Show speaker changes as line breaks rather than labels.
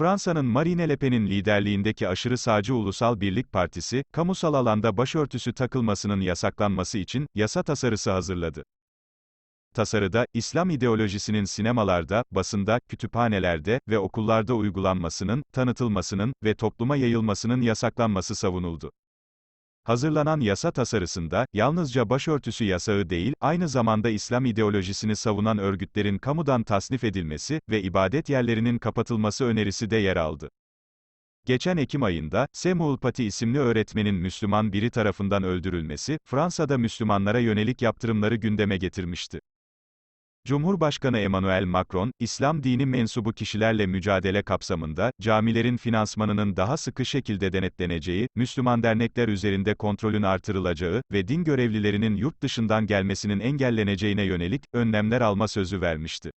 Fransa'nın Marine Le Pen'in liderliğindeki aşırı sağcı Ulusal Birlik Partisi, kamusal alanda başörtüsü takılmasının yasaklanması için yasa tasarısı hazırladı. Tasarıda, İslam ideolojisinin sinemalarda, basında, kütüphanelerde ve okullarda uygulanmasının, tanıtılmasının ve topluma yayılmasının yasaklanması savunuldu. Hazırlanan yasa tasarısında, yalnızca başörtüsü yasağı değil, aynı zamanda İslam ideolojisini savunan örgütlerin kamudan tasnif edilmesi ve ibadet yerlerinin kapatılması önerisi de yer aldı. Geçen Ekim ayında, Samuel Paty isimli öğretmenin Müslüman biri tarafından öldürülmesi, Fransa'da Müslümanlara yönelik yaptırımları gündeme getirmişti. Cumhurbaşkanı Emmanuel Macron, İslam dini mensubu kişilerle mücadele kapsamında, camilerin finansmanının daha sıkı şekilde denetleneceği, Müslüman dernekler üzerinde kontrolün artırılacağı ve din görevlilerinin yurt dışından gelmesinin engelleneceğine yönelik, önlemler alma sözü vermişti.